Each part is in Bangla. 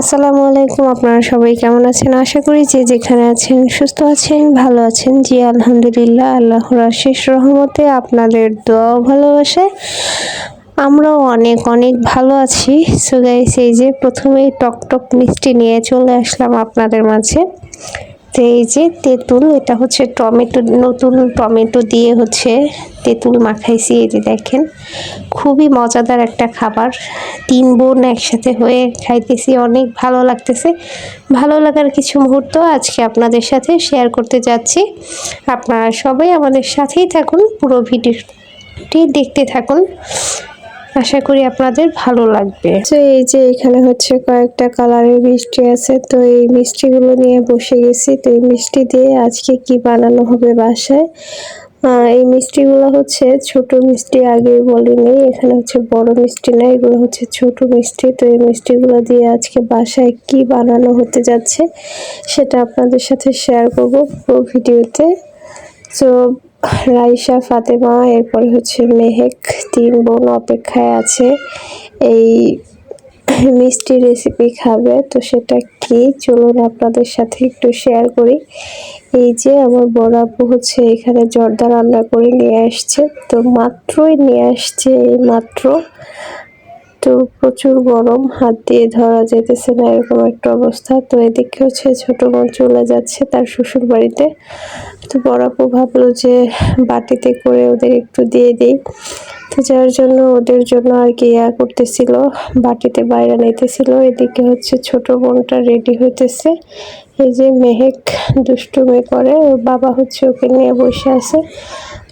আসসালামু আলাইকুম, আপনারা সবাই কেমন আছেন? আশা করি যে যেখানে আছেন, সুস্থ আছেন, ভালো আছেন। জি, আলহামদুলিল্লাহ, আল্লাহর আশিস রহমতে আপনাদের দোয়া ভালোবাসে আমরাও অনেক অনেক ভালো আছি। সো গাইস এই যে প্রথমেই টক টক মিষ্টি নিয়ে চলে আসলাম আপনাদের মাঝে। তো এই যে তেঁতুল, এটা হচ্ছে টমেটো, নতুন টমেটো দিয়ে হচ্ছে তেঁতুল মাখাইছি, এই যে দেখেন। খুবই মজাদার একটা খাবার। তিন বোন একসাথে হয়ে খাইতেছি, অনেক ভালো লাগতেছে। ভালো লাগার কিছু মুহূর্ত আজকে আপনাদের সাথে শেয়ার করতে যাচ্ছি। আপনারা সবাই আমাদের সাথেই থাকুন, পুরো ভিডিওটি দেখতে থাকুন। আশা করি আপনাদের ভালো লাগবে। তো এই যে এখানে হচ্ছে কয়েকটা কালারের মিষ্টি আছে, তো এই মিষ্টিগুলো নিয়ে বসে গেছি। তো এই মিষ্টি দিয়ে আজকে কি বানানো হবে বাসায়? এই মিষ্টিগুলো হচ্ছে ছোট মিষ্টি, আগে বলিনি। এখানে হচ্ছে বড় মিষ্টি না, এগুলো হচ্ছে ছোট মিষ্টি। তো এই মিষ্টিগুলো দিয়ে আজকে বাসায় কি বানানো হতে যাচ্ছে সেটা আপনাদের সাথে শেয়ার করব ভিডিওতে। তো রাইসা ফাতেমা, এরপরে হচ্ছে মেহেক তিন বোন অপেক্ষায় আছে। এই মিষ্টি রেসিপি খাবে, তো সেটা কি? চলুন আপনাদের সাথে একটু শেয়ার করি। এই যে আমার বড় আপু হচ্ছে এখানে জর্দা রান্না করে নিয়ে আসছে, তো মাত্রই নিয়ে আসছে এই মাত্র। তো প্রচুর গরম, হাত দিয়ে ধরা যেতেছে না, এরকম একটা অবস্থা। তো এদিকে হচ্ছে ছোট বোন চলে যাচ্ছে তার শ্বশুর বাড়িতে। তো বড় আপু ভাবলো যে বাটিতে করে ওদের একটু দিয়ে দিই। তো যার জন্য ওদের জন্য আর কি ইয়া করতেছিল, বাটিতে বাইরে নিতেছিল। এদিকে হচ্ছে ছোট বোনটা রেডি হইতেছে। এই যে মেহেক দুষ্টুমি করে, ওর বাবা হচ্ছে ওকে নিয়ে বসে আছে।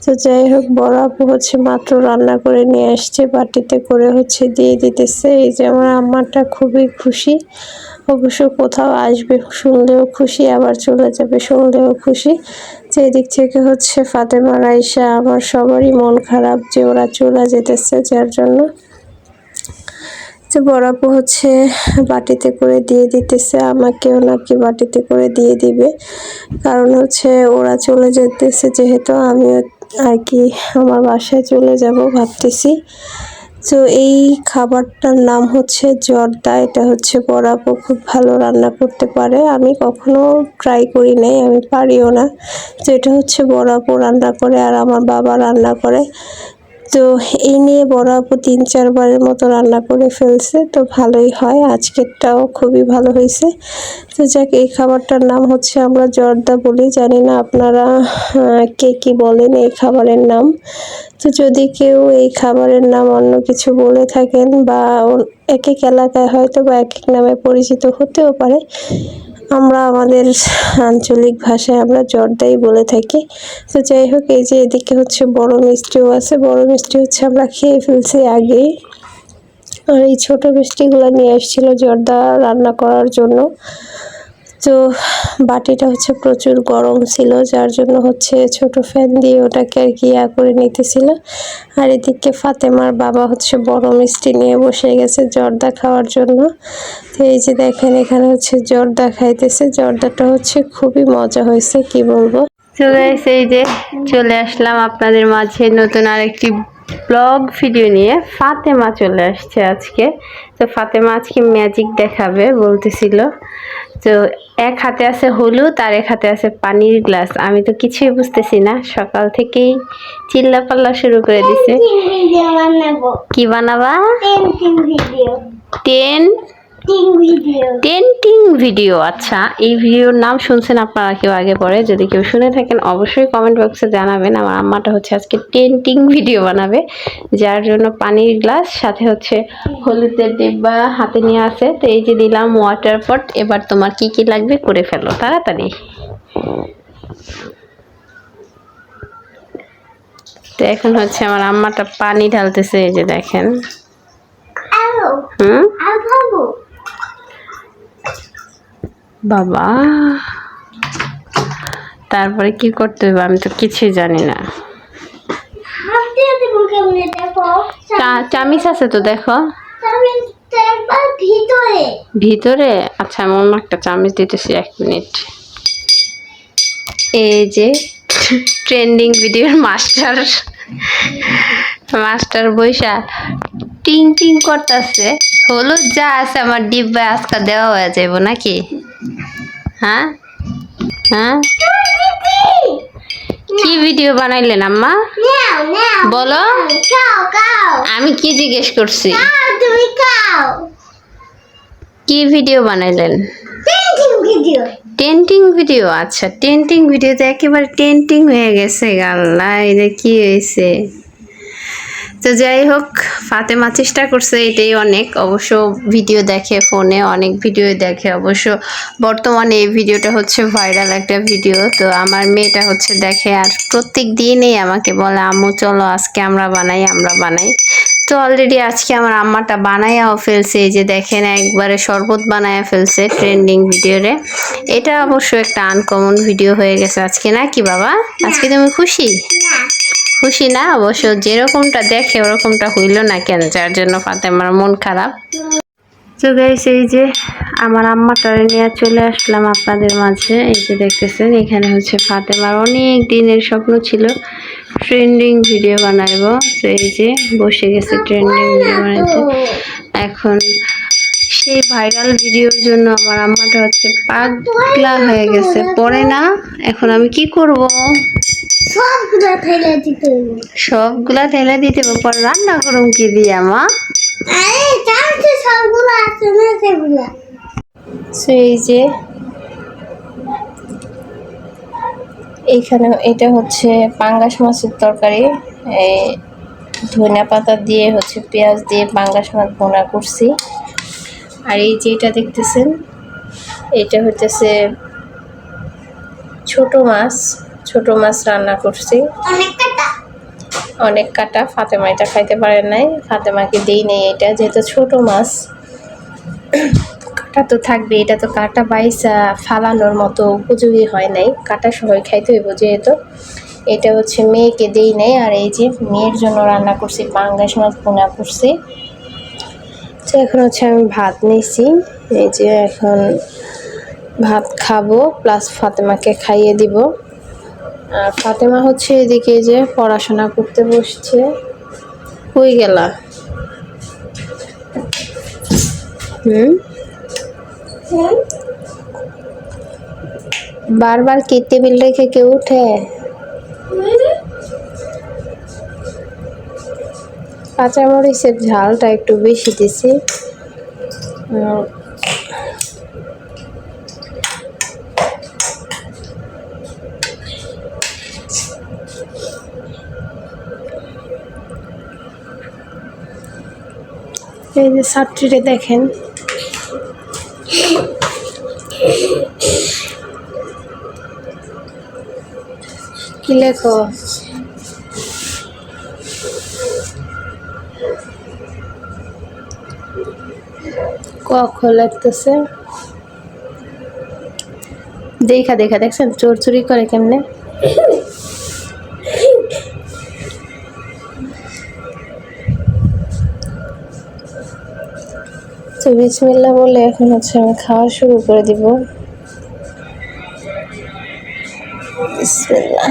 তো যাই হোক, বড় আপু হচ্ছে মাত্র রান্না করে নিয়ে আসছে, বাটিতে করে হচ্ছে দিয়ে দিতেছে। এই যে আমার আম্মাটা খুবই খুশি। অবশ্য কোথাও আসবে শুনলেও খুশি, আবার চলে যাবে শুনলেও খুশি। যে এদিক থেকে হচ্ছে ফাতেমা, রাইসা আমার সবারই মন খারাপ যে ওরা চলে যেতেছে যার জন্য। যে আপু হচ্ছে বাটিতে করে দিয়ে দিতেছে, আমাকেও নাকি বাটিতে করে দিয়ে দিবে। কারণ হচ্ছে ওরা চলে যেতেছে যেহেতু আমিও আর কি, আমার বাসায় চলে যাব ভাবতেছি। তো এই খাবারটার নাম হচ্ছে জর্দা, এটা হচ্ছে বরাবর খুব ভালো রান্না করতে পারে। আমি কখনো ট্রাই করি নাই, আমি পারিও না। তো এটা হচ্ছে বরাবর রান্না করে আর আমার বাবা রান্না করে। তো এই নিয়ে বড় আপু তিন, চারবারের মতো রান্না করে ফেলছে। তো ভালোই হয়, আজকেরটাও খুবই ভালো হয়েছে। তো যাক, এই খাবারটার নাম হচ্ছে আমরা জর্দা বলি। জানি না আপনারা কে কি বলেন এই খাবারের নাম। তো যদি কেউ এই খাবারের নাম অন্য কিছু বলে থাকেন বা এক এক এলাকায় হয়তো বা এক এক নামে পরিচিত হতেও পারে। আমরা আমাদের আঞ্চলিক ভাষায় আমরা জর্দাই বলে থাকি। তো যাই হোক, এই যে এদিকে হচ্ছে বড় মিষ্টিও আছে। বড় মিষ্টি হচ্ছে আমরা খেয়ে ফেলছি আগেই। আর এই ছোটো মিষ্টিগুলো নিয়ে এসেছিল জর্দা রান্না করার জন্য। তো বাটিটা হচ্ছে প্রচুর গরম ছিল, যার জন্য হচ্ছে ছোট ফ্যান দিয়ে ওটাকে আর কি ইয়া করে নিতেছিল। আর এদিকে ফাতেমার বাবা হচ্ছে বড় মিষ্টি নিয়ে বসে গেছে জর্দা খাওয়ার জন্য। তো এই যে দেখেন, এখানে হচ্ছে জর্দা খাইতেছে। জর্দাটা হচ্ছে খুবই মজা হয়েছে, কি বলব? চলে এসে এই যে চলে আসলাম আপনাদের মাঝে নতুন আরেকটি ব্লগ ভিডিও নিয়ে। ফাতেমা চলে আসছে আজকে। তো ফাতেমা আজকে ম্যাজিক দেখাবে বলতেছিল। তো এক হাতে আছে হলুদ আর এক হাতে আছে পানির গ্লাস। আমি তো কিছুই বুঝতেছি না। সকাল থেকেই চিল্লা পাল্লা শুরু করে দিছে। কি বানাবা? টেন ভিডিও টেন্টিং ভিডিও আচ্ছা এই ভিডিওর নাম শুনছেন আপনারা কেউ আগে পরে যদি কেউ শুনে থাকেন অবশ্যই কমেন্ট বক্সে জানাবেন। আমার আম্মাটা হচ্ছে আজকে টেন্টিং ভিডিও বানাবে যার জন্য পানির গ্লাস সাথে হচ্ছে হলুদের ডিব্বা হাতে নিয়ে আছে। তো এই যে দিলাম ওয়াটার পট এবার তোমার কি কি লাগবে করে ফেলো তাড়াতাড়ি। তো এখন হচ্ছে আমার আম্মাটা পানি ঢালতেছে এই যে দেখেন। হুম? বাবা তারপরে কি করতে হবে আমি তো কিছুই জানি না। চামিচ আছে তো দেখো। ভিতরে। ভিতরে? আচ্ছা আমি অন্য একটা চামিচ দিতেছি এক মিনিট। এই যে ট্রেন্ডিং ভিডিওর মাস্টার। মাস্টার বৈশা টিং টিং করতেছে। হলুদ যা আছে আমার ডিব্বা আজকে দেওয়া হয়ে যাব নাকি? হ্যাঁ? হ্যাঁ? কি ভিডিও বানাইলেন আম্মা? বলো। আমি কি জিজ্ঞেস করছি? কি ভিডিও বানাইলেন? টেন্টিং ভিডিও আচ্ছা টেন্টিং ভিডিওতে একেবারে টেন্টিং হয়ে গেছে গাল্লা এটা কি হয়েছে? তো যাই হোক, ফাতেমা চেষ্টা করছে, এটাই অনেক। অবশ্য ভিডিও দেখে, ফোনে অনেক ভিডিও দেখে। অবশ্য বর্তমানে এই ভিডিওটা হচ্ছে ভাইরাল একটা ভিডিও। তো আমার মেয়েটা হচ্ছে দেখে, আর প্রত্যেক দিনই আমাকে বলে, আম্মু, চলো আজকে আমরা বানাই আমরা বানাই। তো অলরেডি আজকে আমার আম্মাটা বানাইয়াও ফেলছে। এই যে দেখেন, একবারে শরবত বানায়া ফেলছে ট্রেন্ডিং ভিডিওরে। এটা অবশ্য একটা আনকমন ভিডিও হয়ে গেছে আজকে, নাকি বাবা? আজকে তুমি খুশি? খুশি না, অবশ্য যেরকমটা দেখে ওরকমটা হইল না কেন, যার জন্য ফাতেমার মন খারাপ। তো গাইস এই যে আমার আম্মাটারে নিয়ে চলে আসলাম আপনাদের মাঝে। এই যে দেখতেছেন, এখানে হচ্ছে ফাতেমার অনেক দিনের স্বপ্ন ছিল ট্রেন্ডিং ভিডিও বানাইবো। তো এই যে বসে গেছে ট্রেন্ডিং ভিডিও বানাইতে। এখন সেই ভাইরাল ভিডিওর জন্য আমার আম্মাটা হচ্ছে পাগলা হয়ে গেছে। পরে না, এখন আমি কি করব? সবগুলো ফেলে দিতে হবে। সবগুলা ঢেলে দিতে হবে, পরে রান্না করুম কি দিয়ে মা? আরে চামচে সবগুলো আছে না সেগুলো? সো এই যে এইখানে এটা হচ্ছে পাঙ্গাস মাছের তরকারি। এই ধনিয়া পাতা দিয়ে হচ্ছে পেঁয়াজ দিয়ে পাঙ্গাস মাছ ভোনা করছি। আর এই যে এটা দেখতেছেন এটা হচ্ছে ছোট মাছ। ছোট মাছ রান্না করছি। অনেক কাটা? ফাতেমা এটা খাইতে পারে নাই ফাতেমাকে দেই নেই এটা যেহেতু ছোট মাছ। কাটা তো থাকবে এটা তো কাটা বাইসা ফালানোর মতো উপযোগী হয় নাই। কাটা সবাই খাইতে হইব যেহেতু। এটা হচ্ছে মেয়েকে দেই নাই আর এই যে মেয়ের জন্য রান্না করছি পাঙ্গাস মাছ পোনা করছি। তো এখন হচ্ছে আমি ভাত নিয়েছি এই যে এখন ভাত খাব প্লাস ফাতেমাকে খাইয়ে দিব। আর ফাতেমা হচ্ছে এদিকে যে পড়াশোনা করতে বসছে। কই গেলা? হুম? বারবার কি টেবিল রেখে কেউ উঠে? কাঁচামরিচের ঝালটা একটু বেশি দিছি। এই যে ছাত্রীরে দেখেন। কি লেখো? ক, খ লাগতেছে। দেখা দেখা, দেখছেন? চোর চুরি করে কেমনে? বিসমিল্লা বলে এখন হচ্ছে আমি খাওয়া শুরু করে দিব। বিসমিল্লাহ।